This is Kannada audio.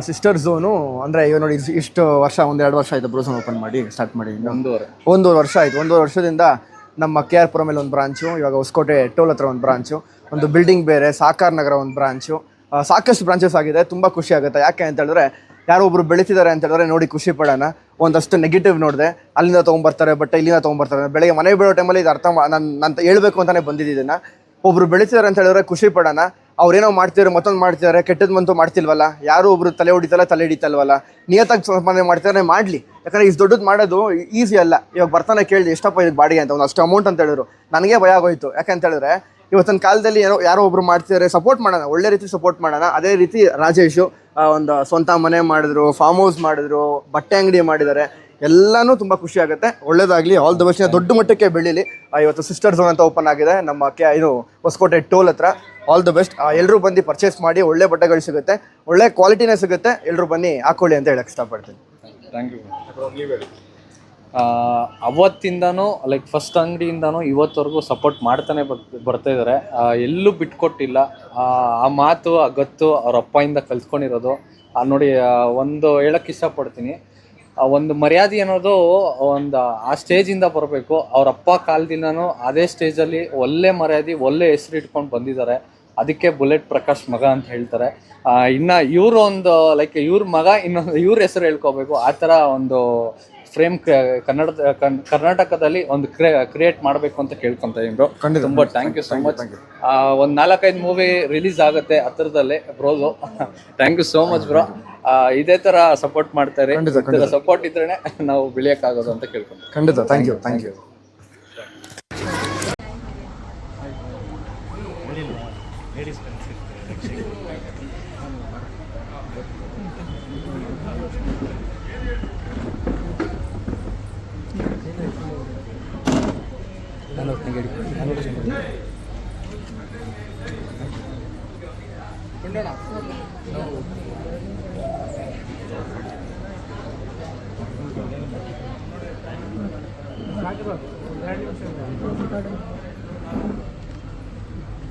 ಸಿಸ್ಟರ್ ಝೋನು ಅಂದರೆ ಇವಾಗ ನೋಡಿ ಇಸ್- ಇಷ್ಟು ವರ್ಷ ಒಂದೆರಡು ವರ್ಷ ಆಯಿತು ಬ್ರೋ ಝೋನ್ ಓಪನ್ ಮಾಡಿ ಸ್ಟಾರ್ಟ್ ಮಾಡಿ ಒಂದೂವರೆ ಒಂದೂವರೆ ವರ್ಷ ಆಯಿತು. ಒಂದೂವರೆ ವರ್ಷದಿಂದ ನಮ್ಮ ಕೆ ಆರ್ ಮೇಲೆ ಒಂದು ಬ್ರಾಂಚು ಇವಾಗ ಹೊಸಕೋಟೆ ಟೋಲ್ ಹತ್ರ ಒಂದು ಬ್ರಾಂಚು ಒಂದು ಬಿಲ್ಡಿಂಗ್ ಬೇರೆ ಸಾಕಾರ್ ನಗರ ಒಂದು ಬ್ರಾಂಚು ಆ, ಸಾಕಷ್ಟು ಬ್ರಾಂಚಸ್ ಆಗಿದೆ. ತುಂಬ ಖುಷಿ ಆಗುತ್ತೆ. ಯಾಕೆ ಅಂತ ಹೇಳಿದ್ರೆ ಯಾರೋ ಒಬ್ರು ಬೆಳೀತಿದ್ದಾರೆ ಅಂತ ಹೇಳಿದ್ರೆ ನೋಡಿ ಖುಷಿ ಪಡೋಣ. ಒಂದಷ್ಟು ನೆಗೆಟಿವ್ ನೋಡಿದೆ. ಅಲ್ಲಿಂದ ತೊಗೊಂಬರ್ತಾರೆ ಬಟ್ ಇಲ್ಲಿಂದ ತೊಗೊಂಬರ್ತಾರೆ. ಬೆಳಗ್ಗೆ ಮನೆ ಬಿಡೋ ಟೈಮಲ್ಲಿ ಇದು ಅರ್ಥ ನಾನು ನಾನು ಹೇಳ್ಬೇಕು ಅಂತಲೇ ಬಂದಿದ್ದೀನಿ ಒಬ್ರು ಬೆಳೀತಿದ್ದಾರೆ ಅಂತ ಹೇಳಿದ್ರೆ ಖುಷಿ ಪಡೋಣ. ಅವ್ರೇನೋ ಮಾಡ್ತಿದ್ದಾರೆ ಮತ್ತೊಂದು ಮಾಡ್ತಿದ್ದಾರೆ ಕೆಟ್ಟದ್ದು ಮಂತು ಮಾಡ್ತಿಲ್ವಲ್ಲ? ಯಾರು ಒಬ್ರು ತಲೆ ಹೊಡಿತಲ್ಲ, ತಲೆ ಹಿಡಿತಲ್ವಲ್ಲ? ನಿಯತ್ತಾಗಿ ಸಂಪಾದನೆ ಮಾಡ್ತಿದ್ದಾರೆ ಮಾಡಲಿ. ಯಾಕಂದ್ರೆ ಇಷ್ಟು ದೊಡ್ಡದು ಮಾಡೋದು ಈಸಿ ಅಲ್ಲ. ಇವಾಗ ಬರ್ತಾನೆ ಕೇಳಿದೆ, ಎಷ್ಟಪ್ಪ ಇದಕ್ಕೆ ಬಾಡಿಗೆ ಅಂತ? ಒಂದು ಅಷ್ಟು ಅಮೌಂಟ್ ಅಂತ ಹೇಳಿದ್ರು. ನನಗೆ ಭಯ ಆಗೋಯ್ತು. ಯಾಕಂತ ಹೇಳಿದ್ರೆ, ಇವತ್ತಿನ ಕಾಲದಲ್ಲಿ ಏನೋ, ಯಾರೋ ಒಬ್ರು ಮಾಡ್ತಿದ್ದಾರೆ ಸಪೋರ್ಟ್ ಮಾಡೋಣ. ಒಳ್ಳೆ ರೀತಿ ಸಪೋರ್ಟ್ ಮಾಡೋಣ. ಅದೇ ರೀತಿ ರಾಜೇಶು ಒಂದು ಸ್ವಂತ ಮನೆ ಮಾಡಿದ್ರು ಫಾರ್ಮ್ ಹೌಸ್ ಮಾಡಿದ್ರು, ಬಟ್ಟೆ ಅಂಗಡಿ ಮಾಡಿದ್ದಾರೆ. ಎಲ್ಲಾನು ತುಂಬಾ ಖುಷಿ ಆಗುತ್ತೆ. ಒಳ್ಳೇದಾಗಲಿ. ಆಲ್ ದ ಬೆಸ್ಟ್ ದೊಡ್ಡ ಮಟ್ಟಕ್ಕೆ ಬೆಳೀಲಿ. ಇವತ್ತು ಸಿಸ್ಟರ್ ಝೋನ್ ಅಂತ ಓಪನ್ ಆಗಿದೆ. ನಮ್ಮ ಕೆ, ಇದು ಹೊಸಕೋಟೆ ಟೋಲ್ ಹತ್ರ. ಆಲ್ ದ ಬೆಸ್ಟ್ ಎಲ್ಲರೂ ಬಂದು ಪರ್ಚೇಸ್ ಮಾಡಿ ಒಳ್ಳೆ ಬಟ್ಟೆಗಳು ಸಿಗುತ್ತೆ. ಒಳ್ಳೆ ಕ್ವಾಲಿಟಿನೇ ಸಿಗುತ್ತೆ. ಎಲ್ಲರೂ ಬನ್ನಿ ಹಾಕೊಳ್ಳಿ ಅಂತ ಹೇಳಕ್ ಇಷ್ಟಪಡ್ತೀನಿ. ಥ್ಯಾಂಕ್ ಯು ಅವತ್ತಿಂದನೂ ಲೈಕ್ ಫಸ್ಟ್ ಅಂಗಡಿಯಿಂದನೂ ಇವತ್ತವರೆಗೂ ಸಪೋರ್ಟ್ ಮಾಡ್ತಾನೆ ಬರ್ ಬರ್ತಾ ಇದ್ದಾರೆ ಎಲ್ಲೂ ಬಿಟ್ಕೊಟ್ಟಿಲ್ಲ. ಆ, ಮಾತು ಆ ಗತ್ತು ಅವ್ರ ಅಪ್ಪಯಿಂದ ಕಲ್ತ್ಕೊಂಡಿರೋದು. ನೋಡಿ ಒಂದು ಹೇಳಕ್ಕೆ ಇಷ್ಟಪಡ್ತೀನಿ. ಆ ಒಂದು ಮರ್ಯಾದೆ ಅನ್ನೋದು ಒಂದು ಆ ಸ್ಟೇಜಿಂದ ಬರಬೇಕು. ಅವ್ರ ಅಪ್ಪ ಕಾಲದಿಂದನೂ ಅದೇ ಸ್ಟೇಜಲ್ಲಿ ಒಳ್ಳೆ ಮರ್ಯಾದೆ, ಒಳ್ಳೆ ಹೆಸರು ಇಟ್ಕೊಂಡು ಬಂದಿದ್ದಾರೆ. ಅದಕ್ಕೆ ಬುಲೆಟ್ ಪ್ರಕಾಶ್ ಮಗ ಅಂತ ಹೇಳ್ತಾರೆ. ಇನ್ನು ಇವ್ರು ಒಂದು ಲೈಕ್ ಇವ್ರ ಮಗ ಇನ್ನೊಂದು ಇವ್ರ ಹೆಸರು ಹೇಳ್ಕೋಬೇಕು. ಆ ಥರ ಒಂದು ಫ್ರೇಮ್ ಕನ್ನಡದ ಕನ್- ಕರ್ನಾಟಕದಲ್ಲಿ ಒಂದು ಕ್ರಿಯೇಟ್ ಮಾಡಬೇಕು ಅಂತ ಕೇಳ್ಕೊಂತ ಇದ್ರು ತುಂಬ ಥ್ಯಾಂಕ್ ಯು ಸೊ ಮಚ್ ಒಂದು ನಾಲ್ಕೈದು ಮೂವಿ ರಿಲೀಸ್ ಆಗುತ್ತೆ ಹತ್ರದಲ್ಲೇ ಬ್ರೋದು thank you so much bro ಇದೇ ಥರ ಸಪೋರ್ಟ್ ಮಾಡ್ತಾರೆ ಸಪೋರ್ಟ್ ಇದ್ರೇ ನಾವು ಬೆಳೆಯೋಕ್ಕಾಗೋದು ಅಂತ ಕೇಳ್ಕೊಂತ ಖಂಡಿತ thank you thank you expensive there, like Sheikh Hello,